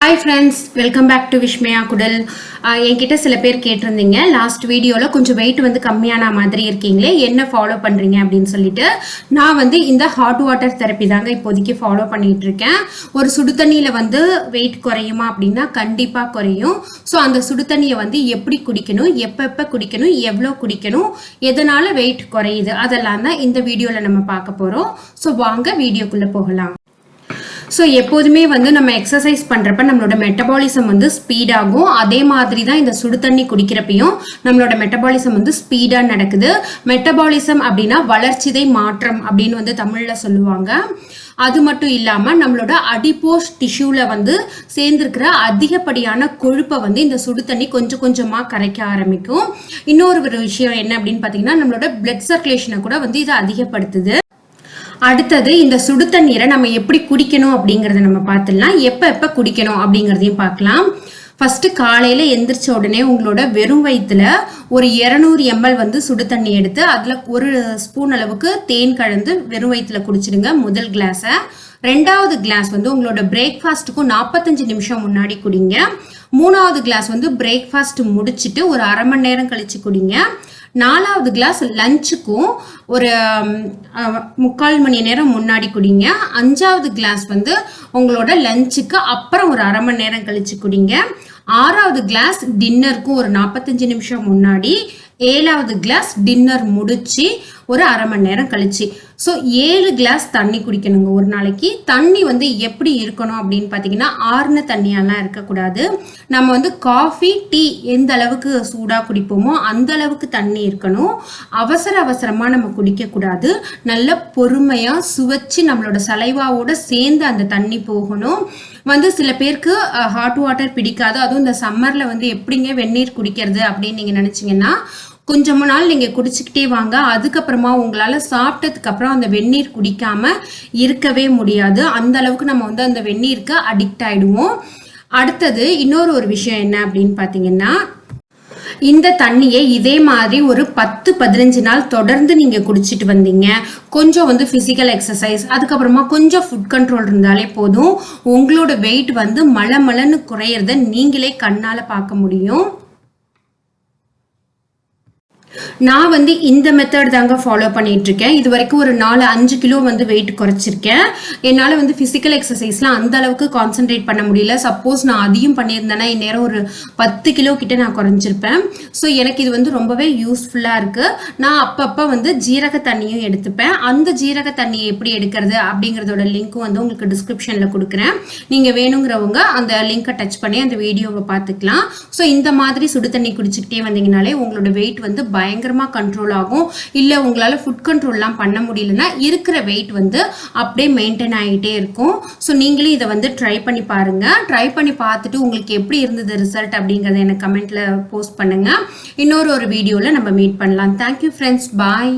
Hi friends welcome back to Vismaya குடல் என்கிட்ட சில பேர் கேட்டிருந்தீங்க. லாஸ்ட் வீடியோவில் கொஞ்சம் வெயிட் வந்து கம்மியான மாதிரி இருக்கீங்களே என்ன ஃபாலோ பண்ணுறீங்க அப்படின்னு சொல்லிட்டு நான் வந்து இந்த ஹாட் வாட்டர் தெரப்பி தாங்க இப்போதைக்கு ஃபாலோ பண்ணிகிட்டு இருக்கேன் ஒரு சுடு தண்ணியில் வந்து வெயிட் குறையுமா அப்படின்னா கண்டிப்பாக குறையும். ஸோ அந்த சுடு தண்ணியை வந்து எப்படி குடிக்கணும் எப்பப்போ குடிக்கணும் எவ்வளோ குடிக்கணும் எதனால் வெயிட் குறையுது அதெல்லாம் தான் இந்த வீடியோவில் நம்ம பார்க்க போகிறோம் ஸோ வாங்க வீடியோக்குள்ளே போகலாம். ஸோ எப்போதுமே வந்து நம்ம எக்ஸசைஸ் பண்ணுறப்ப நம்மளோட மெட்டபாலிசம் வந்து ஸ்பீடாகும் அதே மாதிரி தான் இந்த சுடு தண்ணி குடிக்கிறப்பையும் நம்மளோட மெட்டபாலிசம் வந்து ஸ்பீடாக நடக்குது. மெட்டபாலிசம் அப்படின்னா வளர்ச்சிதை மாற்றம் அப்படின்னு வந்து தமிழில் சொல்லுவாங்க. அது மட்டும் இல்லாமல் நம்மளோட அடிப்போஸ் டிஷ்யூவில் வந்து சேர்ந்துருக்கிற அதிகப்படியான கொழுப்பை வந்து இந்த சுடு தண்ணி கொஞ்சம் கொஞ்சமாக கரைக்க ஆரம்பிக்கும். இன்னொரு ஒரு விஷயம் என்ன அப்படின்னு பார்த்தீங்கன்னா நம்மளோட பிளட் சர்க்குலேஷனை கூட வந்து இது அதிகப்படுத்துது. அடுத்தது இந்த சுடு தண்ணீரை நம்ம எப்படி குடிக்கணும் அப்படிங்கறத நம்ம பார்த்துடலாம். எப்போ எப்போ குடிக்கணும் அப்படிங்கிறதையும் பார்க்கலாம். ஃபர்ஸ்ட் காலையில எந்திரிச்ச உடனே உங்களோட வெறும் வயிற்றுல ஒரு இரநூறு எம்எல் வந்து சுடு தண்ணி எடுத்து அதில் ஒரு ஸ்பூன் அளவுக்கு தேன் கலந்து வெறும் வயிற்றுல குடிச்சிடுங்க முதல் கிளாஸை ரெண்டாவது கிளாஸ் வந்து உங்களோட பிரேக்ஃபாஸ்ட்டுக்கும் நாற்பத்தஞ்சு நிமிஷம் முன்னாடி குடிங்க. மூணாவது கிளாஸ் வந்து பிரேக்ஃபாஸ்ட் முடிச்சுட்டு ஒரு அரை மணி நேரம் கழிச்சு குடிங்க. நாலாவது கிளாஸ் லஞ்சுக்கும் ஒரு முக்கால் மணி நேரம் முன்னாடி குடிங்க. அஞ்சாவது கிளாஸ் வந்து உங்களோட லஞ்சுக்கு அப்புறம் ஒரு அரை மணி நேரம் கழிச்சு குடிங்க. ஆறாவது கிளாஸ் டின்னருக்கும் ஒரு நாற்பத்தஞ்சு நிமிஷம் முன்னாடி. ஏழாவது கிளாஸ் டின்னர் முடிச்சு ஒரு அரை மணி நேரம் கழிச்சு. ஸோ ஏழு கிளாஸ் தண்ணி குடிக்கணுங்க ஒரு நாளைக்கு. தண்ணி வந்து எப்படி இருக்கணும் அப்படின்னு பார்த்தீங்கன்னா ஆறுன தண்ணியெல்லாம் இருக்கக்கூடாது. நம்ம வந்து காஃபி டீ எந்த அளவுக்கு சூடாக குடிப்போமோ அந்த அளவுக்கு தண்ணி இருக்கணும். அவசர அவசரமாக நம்ம குடிக்கக்கூடாது. நல்ல பொறுமையாக சுவைச்சு நம்மளோட சலைவாவோட சேர்ந்து அந்த தண்ணி போகணும். வந்து சில பேருக்கு ஹாட் வாட்டர் பிடிக்காது. அதுவும் இந்த சம்மரில் வந்து எப்படிங்க வெந்நீர் குடிக்கிறது அப்படின்னு நீங்கள் நினச்சிங்கன்னா கொஞ்சம் நாள் நீங்கள் குடிச்சிக்கிட்டே வாங்க. அதுக்கப்புறமா உங்களால் சாப்பிட்டதுக்கு அப்புறம் அந்த வெந்நீர் குடிக்காம இருக்கவே முடியாது. அந்த அளவுக்கு நம்ம வந்து அந்த வெந்நீருக்கு அடிக்ட் ஆயிடுவோம். அடுத்தது இன்னொரு ஒரு விஷயம் என்ன அப்படின்னு பார்த்தீங்கன்னா இந்த தண்ணியை இதே மாதிரி ஒரு பத்து பதினஞ்சு நாள் தொடர்ந்து நீங்க குடிச்சிட்டு வந்தீங்க. கொஞ்சம் வந்து பிசிக்கல் எக்ஸசைஸ் அதுக்கப்புறமா கொஞ்சம் ஃபுட் கண்ட்ரோல் இருந்தாலே போதும். உங்களோட வெயிட் வந்து மலமலன்னு மலைன்னு குறையிறத நீங்களே கண்ணால பார்க்க முடியும். நான் வந்து இந்த மெத்தட் தாங்க ஃபாலோ பண்ணிட்டு இருக்கேன் இது வரைக்கும் ஒரு நாலு அஞ்சு கிலோ வந்து வெயிட் குறைச்சிருக்கேன். என்னால் வந்து ஃபிசிக்கல் எக்ஸசைஸ்லாம் அந்த அளவுக்கு கான்சென்ட்ரேட் பண்ண முடியல. சப்போஸ் நான் அதையும் பண்ணியிருந்தேன்னா இந்நேரம் ஒரு பத்து கிலோ கிட்ட நான் குறைஞ்சிருப்பேன். ஸோ எனக்கு இது வந்து ரொம்பவே யூஸ்ஃபுல்லாக இருக்குது நான் அப்பப்போ வந்து ஜீரக தண்ணியும் எடுத்துப்பேன். அந்த ஜீரக தண்ணியை எப்படி எடுக்கிறது அப்படிங்கிறதோட லிங்க்கும் வந்து உங்களுக்கு டிஸ்கிரிப்ஷனில் கொடுக்குறேன். நீங்கள் வேணுங்கிறவங்க அந்த லிங்க்கை டச் பண்ணி அந்த வீடியோவை பார்த்துக்கலாம். ஸோ இந்த மாதிரி சுடு தண்ணி குடிச்சிக்கிட்டே வந்தீங்கனாலே உங்களோட வெயிட் வந்து பயங்கர சீக்கிரமாக கண்ட்ரோல் ஆகும். இல்லை உங்களால் ஃபுட் கண்ட்ரோல்லாம் பண்ண முடியலன்னா இருக்கிற வெயிட் வந்து அப்படியே மெயின்டைன் ஆகிட்டே இருக்கும். ஸோ நீங்களே இதை வந்து ட்ரை பண்ணி பாருங்கள் ட்ரை பண்ணி பார்த்துட்டு உங்களுக்கு எப்படி இருந்தது ரிசல்ட் அப்படிங்கிறத எனக்கு கமெண்ட்டில் போஸ்ட் பண்ணுங்கள் இன்னொரு ஒரு வீடியோவில் நம்ம மீட் பண்ணலாம். Thank you friends bye